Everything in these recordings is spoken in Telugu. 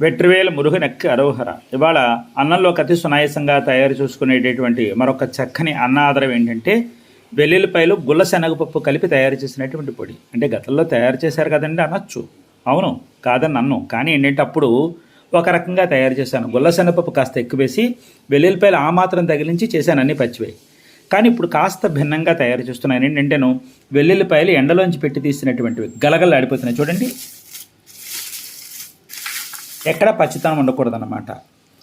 వెట్రివేల మురుగనెక్కి అరోహర. ఇవాళ అన్నంలో అతి సునాయాసంగా తయారు చేసుకునేటటువంటి మరొక చక్కని అన్న ఆధారం ఏంటంటే వెల్లుల్లిపాయలు గుల్ల శనగపప్పు కలిపి తయారు చేసినటువంటి పొడి. అంటే గతంలో తయారు చేశారు కదండి అనొచ్చు. అవును కాదని అన్ను కానీ ఏంటంటే అప్పుడు ఒక రకంగా తయారు చేశాను. గుల్ల శనగపప్పు కాస్త ఎక్కువ వేసి వెల్లుల్లిపాయలు ఆ మాత్రం తగిలించి చేశాను అన్ని పచ్చివే. కానీ ఇప్పుడు కాస్త భిన్నంగా తయారు చేస్తున్నాను. ఏంటంటేను వెల్లుల్లిపాయలు ఎండలోంచి పెట్టి తీసినటువంటివి. గలగలలాడిపోతున్నాయి. చూడండి. ఎక్కడ పచ్చితనం ఉండకూడదన్నమాట.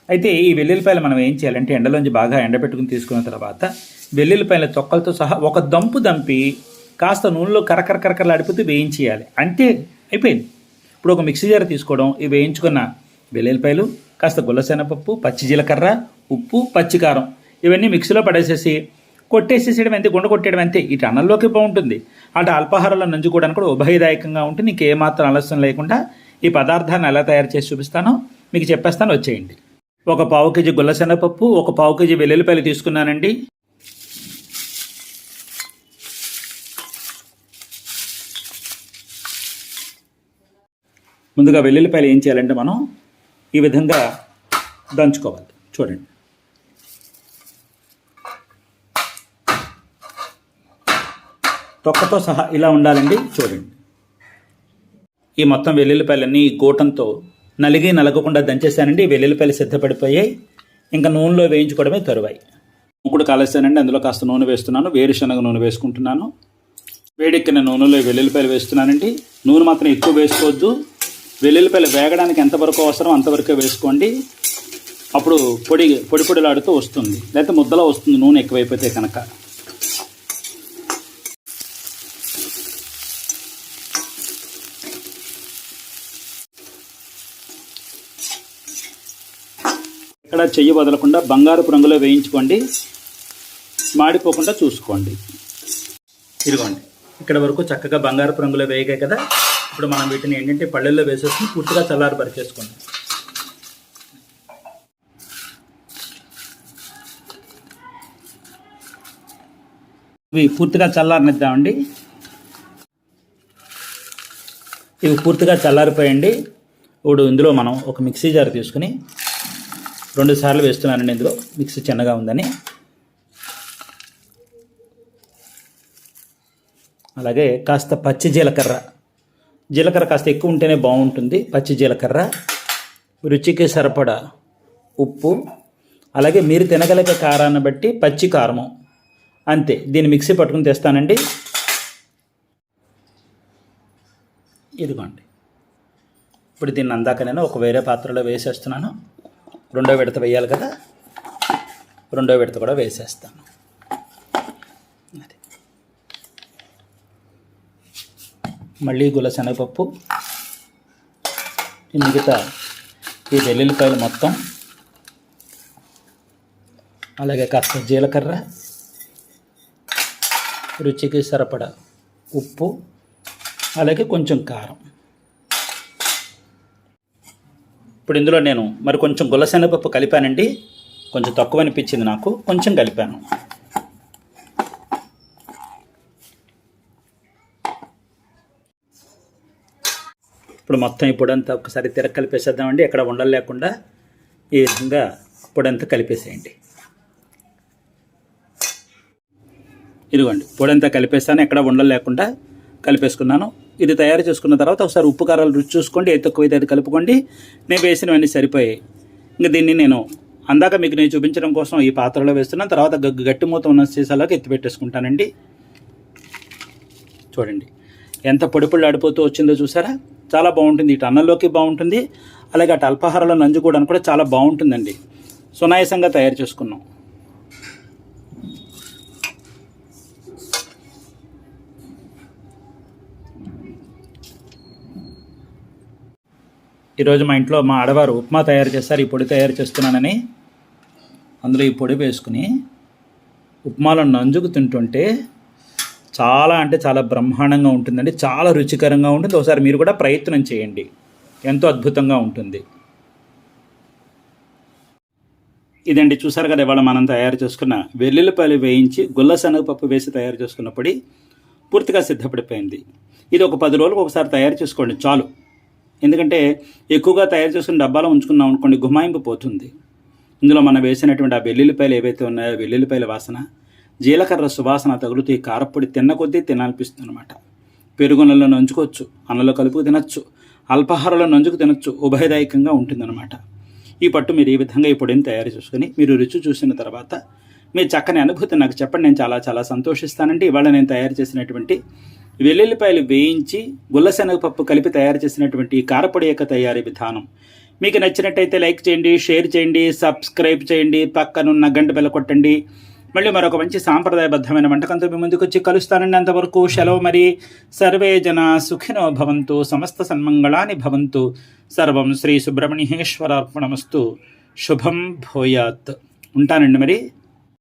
అయితే ఈ వెల్లుల్లిపాయలు మనం ఏం చేయాలంటే ఎండలోంచి బాగా ఎండబెట్టుకుని తీసుకున్న తర్వాత వెల్లుల్లిపాయల తొక్కలతో సహా ఒక దంపు దంపి కాస్త నూనెలో కరకర కరకరలు ఆడిపోతే వేయించేయాలి. అంటే అయిపోయింది. ఇప్పుడు ఒక మిక్సీ జార్ తీసుకోవడం ఇవి వేయించుకున్న వెల్లుల్లిపాయలు కాస్త గుల్లసెనపప్పు పచ్చి జీలకర్ర ఉప్పు పచ్చికారం ఇవన్నీ మిక్సీలో పడేసేసి కొట్టేసేసేయడం అంతే గుండ కొట్టేయడం అంతే. ఇటు అన్నంలోకి బాగుంటుంది. అటు అల్పాహారాల నంజుకోవడానికి కూడా ఉభయదాయకంగా ఉంటుంది. నీకు ఏమాత్రం ఆలస్యం లేకుండా ఈ పదార్థాన్ని ఎలా తయారు చేసి చూపిస్తానో మీకు చెప్పేస్తాను వచ్చేయండి. ఒక పావు కేజీ గుల్లశనగపప్పు ఒక పావు కేజీ వెల్లుల్లిపాయలు తీసుకున్నానండి. ముందుగా వెల్లుల్లిపాయలు ఏం చేయాలంటే మనం ఈ విధంగా దంచుకోవాలి. చూడండి. తొక్కతో సహా ఇలా ఉండాలండి. చూడండి. ఈ మొత్తం వెల్లుల్లిపాయలన్నీ గూటంతో నలిగి నలగకుండా దంచేసానండి వెల్లుల్లిపాయలు సిద్ధపడిపోయాయి. ఇంకా నూనెలో వేయించుకోవడమే తరువాయి. మూకుడు కాలేసానండి అందులో కాస్త నూనె వేస్తున్నాను. వేరుశనగ నూనె వేసుకుంటున్నాను. వేడెక్కిన నూనెలో వెల్లుల్లిపాయలు వేస్తున్నానండి. నూనె మాత్రం ఎక్కువ వేసుకోవద్దు. వెల్లుల్లిపాయలు వేగడానికి ఎంతవరకు అవసరం అంతవరకే వేసుకోండి. అప్పుడు పొడి పొడి పొడిలాడుతూ వస్తుంది. లేకపోతే ముద్దలో వస్తుంది. నూనె ఎక్కువైపోతే కనుక. ఇక్కడ చెయ్యి వదలకుండా బంగారపు రంగులో వేయించుకోండి. మాడిపోకుండా చూసుకోండి. ఇదిగోండి. ఇక్కడ వరకు చక్కగా బంగారపు రంగులో వేయగాయి కదా. ఇప్పుడు మనం వీటిని ఏంటంటే పళ్ళల్లో వేసేసి పూర్తిగా చల్లారి పరిచేసుకోండి. ఇవి పూర్తిగా చల్లారనిద్దామండి. ఇవి పూర్తిగా చల్లారిపోయండి. ఇప్పుడు ఇందులో మనం ఒక మిక్సీ జార్ తీసుకుని రెండు సార్లు వేస్తున్నానండి ఇందులో. మిక్సీ చిన్నగా ఉందని. అలాగే కాస్త పచ్చి జీలకర్ర. జీలకర్ర కాస్త ఎక్కువ ఉంటేనే బాగుంటుంది. పచ్చి జీలకర్ర రుచికి సరిపడా ఉప్పు అలాగే మీరు తినగలిగే కారాన్ని బట్టి పచ్చి కారము. అంతే. దీన్ని మిక్సీ పట్టుకుని తెస్తానండి. ఇదిగోండి. ఇప్పుడు దీన్ని అందాక నేను ఒక వేరే పాత్రలో వేసేస్తున్నాను. రెండో విడత వేయాలి కదా? రెండో విడత కూడా వేసేస్తాను అది. మళ్ళీ గుల శనగపప్పు మిగతా ఈ వెల్లుల్లిపాయలు మొత్తం అలాగే కాస్త జీలకర్ర రుచికి సరిపడా ఉప్పు అలాగే కొంచెం కారం. ఇప్పుడు ఇందులో నేను మరి కొంచెం గుల్లశనగపప్పు కలిపానండి. కొంచెం తక్కువ అనిపించింది నాకు. కొంచెం కలిపాను. ఇప్పుడు మొత్తం ఈ పొడంతా ఒకసారి తిరగ కలిపేసేద్దామండి. ఎక్కడ ఉండలు లేకుండా ఈ విధంగా పొడంతా కలిపేసేయండి. ఇదిగోండి పొడంతా కలిపేస్తాను. ఎక్కడ ఉండలు లేకుండా కలిపేసుకున్నాను. ఇది తయారు చేసుకున్న తర్వాత ఒకసారి ఉప్పు కారాలు రుచి చూసుకోండి ఏది తక్కువైతే అది కలుపుకోండి. నేను వేసినవన్నీ సరిపోయాయి. ఇంకా దీన్ని నేను అందాక మీకు నేను చూపించడం కోసం ఈ పాత్రలో వేస్తున్నాను. తర్వాత గ- గట్టి మూత ఉన్న సీసాలోకి ఎత్తి పెట్టేసుకుంటానండి. చూడండి ఎంత పొడి పొడి ఆడిపోతూ వచ్చిందో చూసారా? చాలా బాగుంటుంది. ఇటు అన్నంలోకి బాగుంటుంది. అలాగే అటు అల్పాహారంలో నంజుకోవడానికి కూడా చాలా బాగుంటుందండి. సునాయాసంగా తయారు చేసుకున్నాం. ఈరోజు మా ఇంట్లో మా ఆడవారు ఉప్మా తయారు చేస్తారు ఈ పొడి తయారు చేస్తున్నానని. అందులో ఈ పొడి వేసుకుని ఉప్మాలో నంజుకు తింటుంటే చాలా అంటే చాలా బ్రహ్మాండంగా ఉంటుందండి చాలా రుచికరంగా ఉంటుంది. ఒకసారి మీరు కూడా ప్రయత్నం చేయండి. ఎంతో అద్భుతంగా ఉంటుంది. ఇదండి చూసారు కదా ఇవాళ మనం తయారు చేసుకున్న వెల్లుల్లిపాయలు వేయించి గుల్ల శనగపప్పు వేసి తయారు చేసుకున్న పొడి పూర్తిగా సిద్ధపడిపోయింది. ఇది ఒక పది రోజులకు ఒకసారి తయారు చేసుకోండి చాలు. ఎందుకంటే ఎక్కువగా తయారు చేసుకుని డబ్బాలో ఉంచుకున్నాం అనుకోండి గుమాయింపు పోతుంది. ఇందులో మనం వేసినటువంటి ఆ వెల్లుల్లిపాయలు ఏవైతే ఉన్నాయో వెల్లుల్లిపాయల వాసన జీలకర్ర సువాసన తగులుతూ ఈ కారపొడి తిన్న కొద్దీ తినాలనిపిస్తుంది అనమాట పెరుగునలో నంచుకోవచ్చు అన్నంలో కలుపు తినచ్చు అల్పాహారంలో నంచుకు తినచ్చు ఉభయదాయకంగా ఉంటుందన్నమాట. ఈ పట్టు మీరు ఈ విధంగా ఈ పొడిని తయారు చేసుకుని మీరు రుచి చూసిన తర్వాత మీ చక్కని అనుభూతి నాకు చెప్పండి. నేను చాలా చాలా సంతోషిస్తానండి. ఇవాళ నేను తయారు చేసినటువంటి వెల్లుల్లిపాయలు వేయించి గుల్లశనగపప్పు కలిపి తయారు చేసినటువంటి ఈ కారపొడి యొక్క తయారీ విధానం. మీకు నచ్చినట్టయితే లైక్ చేయండి షేర్ చేయండి సబ్స్క్రైబ్ చేయండి పక్కనున్న గంట బెల్ల కొట్టండి. మళ్ళీ మరొక మంచి సాంప్రదాయబద్ధమైన వంటకంతో మీ ముందుకు వచ్చి కలుస్తానండి అంతవరకు. సెలవు మరి. సర్వే జన సుఖినో భవంతు సమస్త సన్మంగళాని భవంతు. సర్వం శ్రీ సుబ్రహ్మణ్యేశ్వరార్పణమస్తు. శుభం భూయాత్. ఉంటానండి మరి.